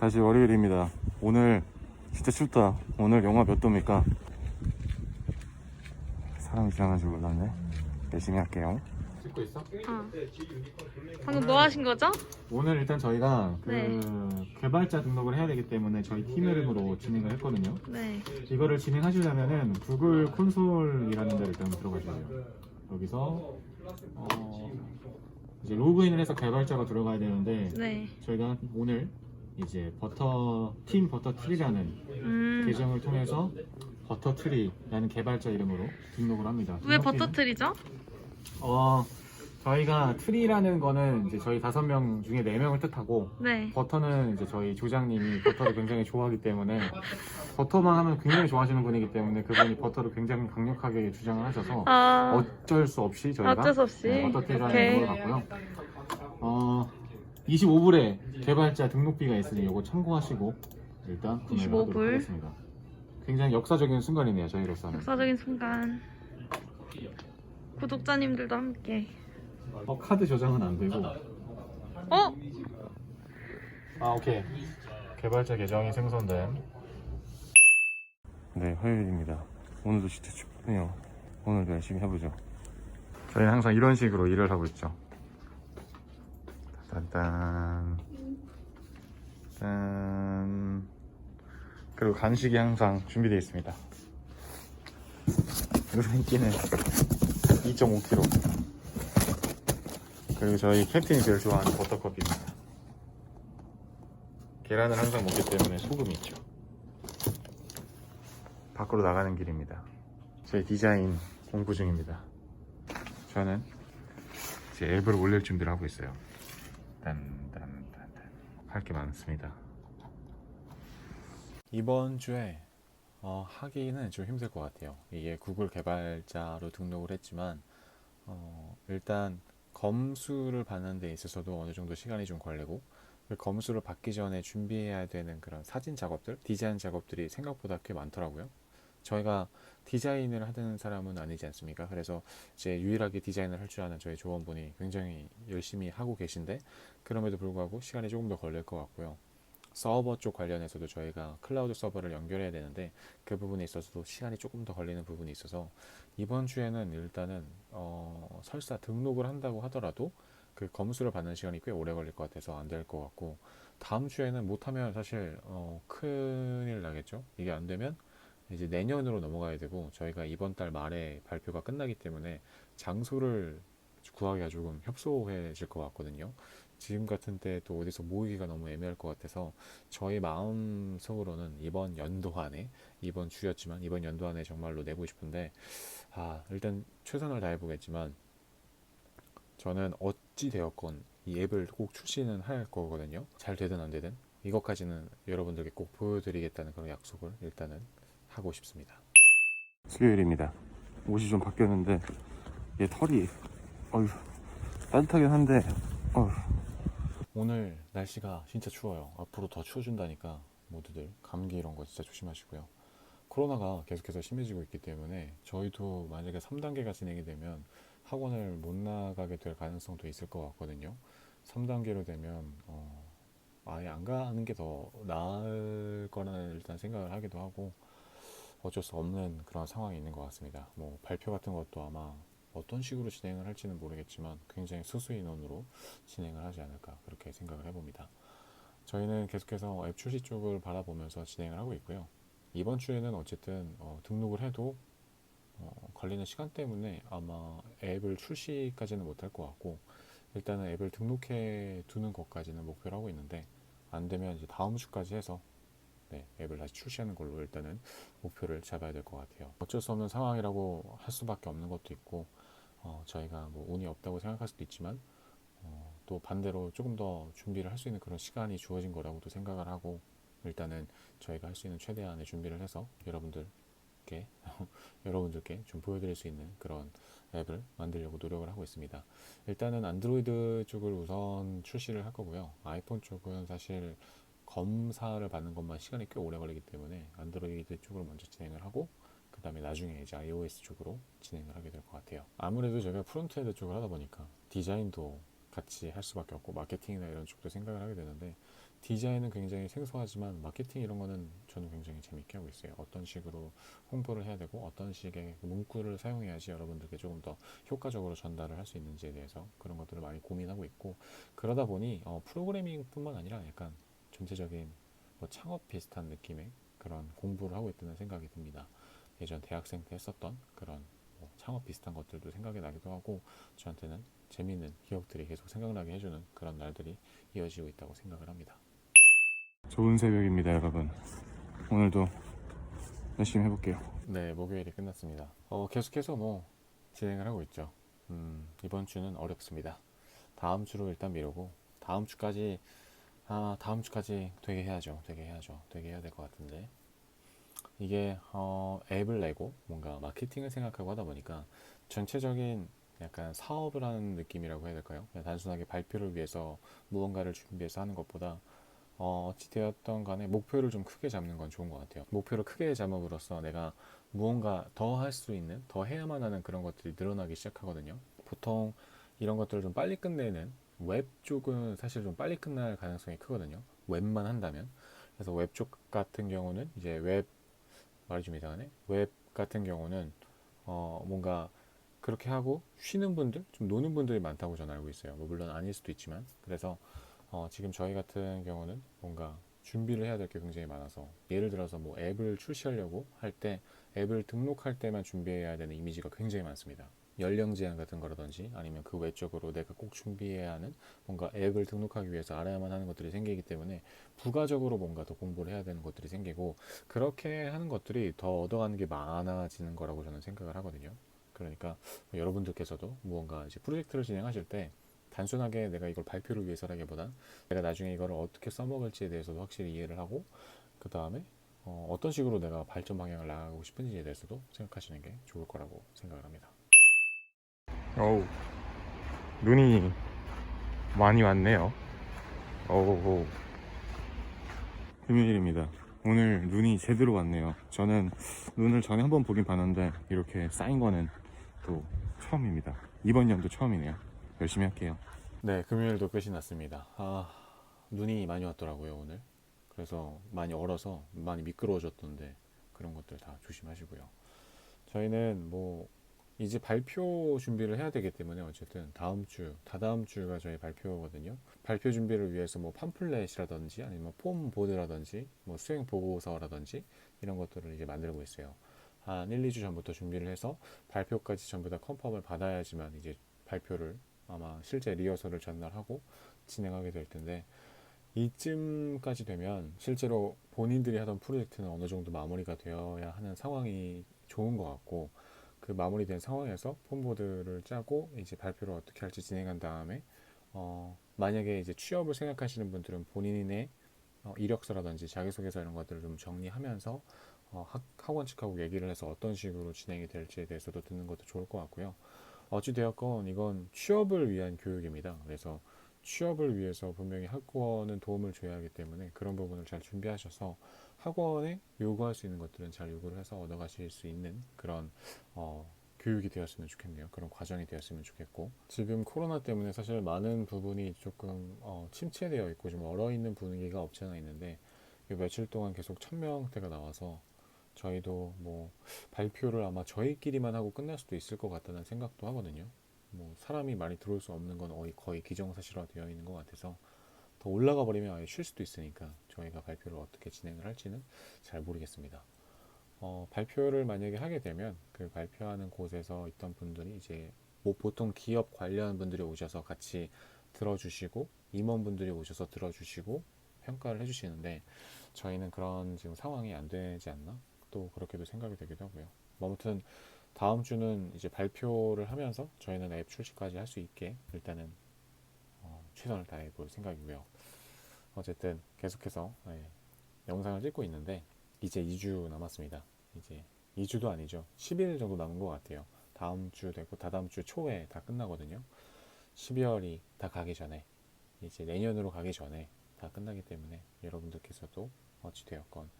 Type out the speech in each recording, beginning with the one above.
다시 월요일입니다. 오늘 진짜 춥다. 오늘 영하 몇 도입니까? 사람이 지나간 줄 몰랐네. 열심히 할게요. 찍고 있어? 어. 방금 뭐 하신 거죠? 오늘 일단 저희가 그 네. 개발자 등록을 해야 되기 때문에 저희 팀 이름으로 진행을 했거든요. 네. 이거를 진행하시려면은 구글 콘솔이라는 데를 일단 들어가셔야 돼요. 여기서 어, 이제 로그인을 해서 개발자가 들어가야 되는데 네. 저희가 오늘 이제 버터 팀 버터 트리라는 음. 계정을 통해서 버터 트리라는 개발자 이름으로 등록을 합니다. 왜 버터트리죠? 어 저희가 트리라는 거는 이제 저희 다섯 명 중에 네 명을 뜻하고 네. 버터는 이제 저희 조장님이 버터를 굉장히 좋아하기 때문에 버터만 하면 굉장히 좋아하시는 분이기 때문에 그분이 버터를 굉장히 강력하게 주장을 하셔서 아. 어쩔 수 없이 저희가 어쩔 수 없이. 네, 버터 트리라는 오케이. 이름을 갖고요. 어 25불에 개발자 등록비가 있으니 이거 참고하시고 일단 구매를 25 하도록 불. 하겠습니다. 굉장히 역사적인 순간이네요 저희로서는. 역사적인 순간. 구독자님들도 함께. 어 카드 저장은 안 되고. 어? 아 오케이 개발자 계정이 생성된 네 화요일입니다 오늘도 진짜 춥네요 오늘도 열심히 해보죠 저희는 항상 이런 식으로 일을 하고 있죠 딴딴 짠 그리고 간식이 항상 준비되어 있습니다 요새 인기는 2.5kg 그리고 저희 캡틴이 제일 좋아하는 버터커피입니다 계란을 항상 먹기 때문에 소금이 있죠. 밖으로 나가는 길입니다. 제 디자인 공부 중입니다. 저는 제 앱을 올릴 준비를 하고 있어요. 딴딴딴딴 할 게 많습니다. 이번 주에 어, 하기는 좀 힘들 것 같아요. 이게 구글 개발자로 등록을 했지만 어, 일단 검수를 받는 데 있어서도 어느 정도 시간이 좀 걸리고 그 검수를 받기 전에 준비해야 되는 그런 사진 작업들, 디자인 작업들이 생각보다 꽤 많더라고요. 저희가 디자인을 하는 사람은 아니지 않습니까? 그래서 이제 유일하게 디자인을 할 줄 아는 저희 조원분이 굉장히 열심히 하고 계신데 그럼에도 불구하고 시간이 조금 더 걸릴 것 같고요. 서버 쪽 관련해서도 저희가 클라우드 서버를 연결해야 되는데 그 부분에 있어서도 시간이 조금 더 걸리는 부분이 있어서 이번 주에는 일단은 어, 설사 등록을 한다고 하더라도 그 검수를 받는 시간이 꽤 오래 걸릴 것 같아서 안 될 것 같고 다음 주에는 못하면 사실 어, 큰일 나겠죠. 이게 안 되면 이제 내년으로 넘어가야 되고 저희가 이번 달 말에 발표가 끝나기 때문에 장소를 구하기가 조금 협소해질 것 같거든요. 지금 같은 때 또 어디서 모이기가 너무 애매할 것 같아서 저희 마음 속으로는 이번 연도 안에 이번 주였지만 이번 연도 안에 정말로 내고 싶은데 아 일단 최선을 다해 보겠지만 저는 어찌 되었건 이 앱을 꼭 출시는 할 거거든요. 잘 되든 안 되든 이것까지는 여러분들께 꼭 보여드리겠다는 그런 약속을 일단은 하고 싶습니다. 수요일입니다. 옷이 좀 바뀌었는데 얘 털이 어휴 따뜻하긴 한데 어휴. 오늘 날씨가 진짜 추워요. 앞으로 더 추워진다니까 모두들 감기 이런 거 진짜 조심하시고요. 코로나가 계속해서 심해지고 있기 때문에 저희도 만약에 3단계가 진행이 되면 학원을 못 나가게 될 가능성도 있을 것 같거든요. 3단계로 되면 어, 아예 안 가는 게 더 나을 거라는 일단 생각을 하기도 하고 어쩔 수 없는 그런 상황이 있는 것 같습니다. 뭐 발표 같은 것도 아마 어떤 식으로 진행을 할지는 모르겠지만 굉장히 소수 인원으로 진행을 하지 않을까 그렇게 생각을 해봅니다. 저희는 계속해서 앱 출시 쪽을 바라보면서 진행을 하고 있고요. 이번 주에는 어쨌든 어, 등록을 해도 어, 걸리는 시간 때문에 아마 앱을 출시까지는 못할 것 같고 일단은 앱을 등록해 두는 것까지는 목표를 하고 있는데 안 되면 이제 다음 주까지 해서 네, 앱을 다시 출시하는 걸로 일단은 목표를 잡아야 될 것 같아요. 어쩔 수 없는 상황이라고 할 수밖에 없는 것도 있고 어, 저희가 뭐 운이 없다고 생각할 수도 있지만 어, 또 반대로 조금 더 준비를 할 수 있는 그런 시간이 주어진 거라고도 생각을 하고 일단은 저희가 할 수 있는 최대한의 준비를 해서 여러분들께 여러분들께 좀 보여드릴 수 있는 그런 앱을 만들려고 노력을 하고 있습니다. 일단은 안드로이드 쪽을 우선 출시를 할 거고요. 아이폰 쪽은 사실 검사를 받는 것만 시간이 꽤 오래 걸리기 때문에 안드로이드 쪽을 먼저 진행을 하고 그 다음에 나중에 이제 iOS 쪽으로 진행을 하게 될 것 같아요. 아무래도 제가 프론트엔드 쪽을 하다 보니까 디자인도 같이 할 수밖에 없고 마케팅이나 이런 쪽도 생각을 하게 되는데 디자인은 굉장히 생소하지만 마케팅 이런 거는 저는 굉장히 재밌게 하고 있어요. 어떤 식으로 홍보를 해야 되고 어떤 식의 문구를 사용해야지 여러분들께 조금 더 효과적으로 전달을 할 수 있는지에 대해서 그런 것들을 많이 고민하고 있고 그러다 보니 어, 프로그래밍뿐만 아니라 약간 전체적인 뭐 창업 비슷한 느낌의 그런 공부를 하고 있다는 생각이 듭니다. 예전 대학생 때 했었던 그런 뭐 창업 비슷한 것들도 생각이 나기도 하고 저한테는 재미있는 기억들이 계속 생각나게 해주는 그런 날들이 이어지고 있다고 생각을 합니다. 좋은 새벽입니다, 여러분. 오늘도 열심히 해볼게요. 네, 목요일이 끝났습니다. 어, 계속해서 뭐 진행을 하고 있죠. 음, 이번 주는 어렵습니다. 다음 주로 일단 미루고 다음 주까지 아, 다음 주까지 되게 해야죠. 되게 해야죠. 되게 해야 될 것 같은데 이게 어, 앱을 내고 뭔가 마케팅을 생각하고 하다 보니까 전체적인 약간 사업을 하는 느낌이라고 해야 될까요? 그냥 단순하게 발표를 위해서 무언가를 준비해서 하는 것보다 어, 어찌되었던 간에 목표를 좀 크게 잡는 건 좋은 것 같아요. 목표를 크게 잡음으로써 내가 무언가 더 할 수 있는, 더 해야만 하는 그런 것들이 늘어나기 시작하거든요. 보통 이런 것들을 좀 빨리 끝내는 웹 쪽은 사실 좀 빨리 끝날 가능성이 크거든요. 웹만 한다면. 그래서 웹 쪽 같은 경우는 이제 웹, 말이 좀 이상하네. 웹 같은 경우는 어, 뭔가 그렇게 하고 쉬는 분들, 좀 노는 분들이 많다고 저는 알고 있어요. 뭐 물론 아닐 수도 있지만. 그래서 어, 지금 저희 같은 경우는 뭔가 준비를 해야 될 게 굉장히 많아서 예를 들어서 뭐 앱을 출시하려고 할 때 앱을 등록할 때만 준비해야 되는 이미지가 굉장히 많습니다. 연령 제한 같은 거라든지 아니면 그 외적으로 내가 꼭 준비해야 하는 뭔가 앱을 등록하기 위해서 알아야만 하는 것들이 생기기 때문에 부가적으로 뭔가 더 공부를 해야 되는 것들이 생기고 그렇게 하는 것들이 더 얻어가는 게 많아지는 거라고 저는 생각을 하거든요. 그러니까 여러분들께서도 무언가 이제 프로젝트를 진행하실 때 단순하게 내가 이걸 발표를 위해서라기보단 내가 나중에 이걸 어떻게 써먹을지에 대해서도 확실히 이해를 하고 그 다음에 어, 떤 식으로 내가 발전 방향을 나가고 싶은지에 대해서도 생각하시는 게 좋을 거라고 생각을 합니다. 어우, 눈이 많이 왔네요. 어우, 금요일입니다. 오늘 눈이 제대로 왔네요. 저는 눈을 전에 한번 보긴 봤는데 이렇게 쌓인 거는 또 처음입니다. 이번 연도 처음이네요. 열심히 할게요. 네, 금요일도 끝이 났습니다. 아, 눈이 많이 왔더라고요, 오늘. 그래서 많이 얼어서 많이 미끄러워졌던데 그런 것들 다 조심하시고요. 저희는 뭐 이제 발표 준비를 해야 되기 때문에 어쨌든 다음 주, 다다음 주가 저희 발표거든요. 발표 준비를 위해서 뭐 팜플렛이라든지 아니면 뭐폼 보드라든지 뭐 수행 보고서라든지 이런 것들을 이제 만들고 있어요. 한 1, 2주 전부터 준비를 해서 발표까지 전부 다 컨펌을 받아야지만 이제 발표를 아마 실제 리허설을 전날 하고 진행하게 될 텐데 이쯤까지 되면 실제로 본인들이 하던 프로젝트는 어느 정도 마무리가 되어야 하는 상황이 좋은 것 같고 그 마무리된 상황에서 폼보드를 짜고 이제 발표를 어떻게 할지 진행한 다음에 어 만약에 이제 취업을 생각하시는 분들은 본인의 어 이력서라든지 자기소개서 이런 것들을 좀 정리하면서 어 학, 학원 측하고 얘기를 해서 어떤 식으로 진행이 될지에 대해서도 듣는 것도 좋을 것 같고요. 어찌되었건 이건 취업을 위한 교육입니다. 그래서 취업을 위해서 분명히 학원은 도움을 줘야 하기 때문에 그런 부분을 잘 준비하셔서 학원에 요구할 수 있는 것들은 잘 요구를 해서 얻어가실 수 있는 그런 어, 교육이 되었으면 좋겠네요. 그런 과정이 되었으면 좋겠고 지금 코로나 때문에 사실 많은 부분이 조금 어, 침체되어 있고 좀 얼어 있는 분위기가 없지 않아 있는데 이 며칠 동안 계속 천 명대가 나와서 저희도 뭐 발표를 아마 저희끼리만 하고 끝날 수도 있을 것 같다는 생각도 하거든요. 뭐 사람이 많이 들어올 수 없는 건 거의, 거의 기정사실화 되어 있는 것 같아서 더 올라가 버리면 아예 쉴 수도 있으니까 저희가 발표를 어떻게 진행을 할지는 잘 모르겠습니다. 어, 발표를 만약에 하게 되면 그 발표하는 곳에서 있던 분들이 이제 뭐 보통 기업 관련 분들이 오셔서 같이 들어주시고 임원분들이 오셔서 들어주시고 평가를 해주시는데 저희는 그런 지금 상황이 안 되지 않나 또 그렇게도 생각이 되기도 하고요. 뭐 아무튼 다음 주는 이제 발표를 하면서 저희는 앱 출시까지 할 수 있게 일단은 어, 최선을 다해 볼 생각이고요. 어쨌든 계속해서 예, 영상을 찍고 있는데 이제 2주 남았습니다. 이제 2주도 아니죠. 10일 정도 남은 것 같아요. 다음 주 되고 다다음 주 초에 다 끝나거든요. 12월이 다 가기 전에 이제 내년으로 가기 전에 다 끝나기 때문에 여러분들께서도 어찌되었건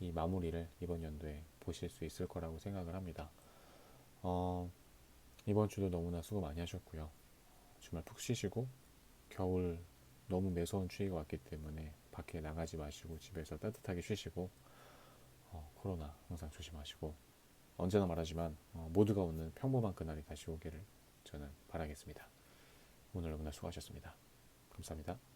이 마무리를 이번 연도에 보실 수 있을 거라고 생각을 합니다. 어, 이번 주도 너무나 수고 많이 하셨고요. 주말 푹 쉬시고 겨울 너무 매서운 추위가 왔기 때문에 밖에 나가지 마시고 집에서 따뜻하게 쉬시고 어, 코로나 항상 조심하시고 언제나 말하지만 어, 모두가 오는 평범한 그날이 다시 오기를 저는 바라겠습니다. 오늘 너무나 수고하셨습니다. 감사합니다.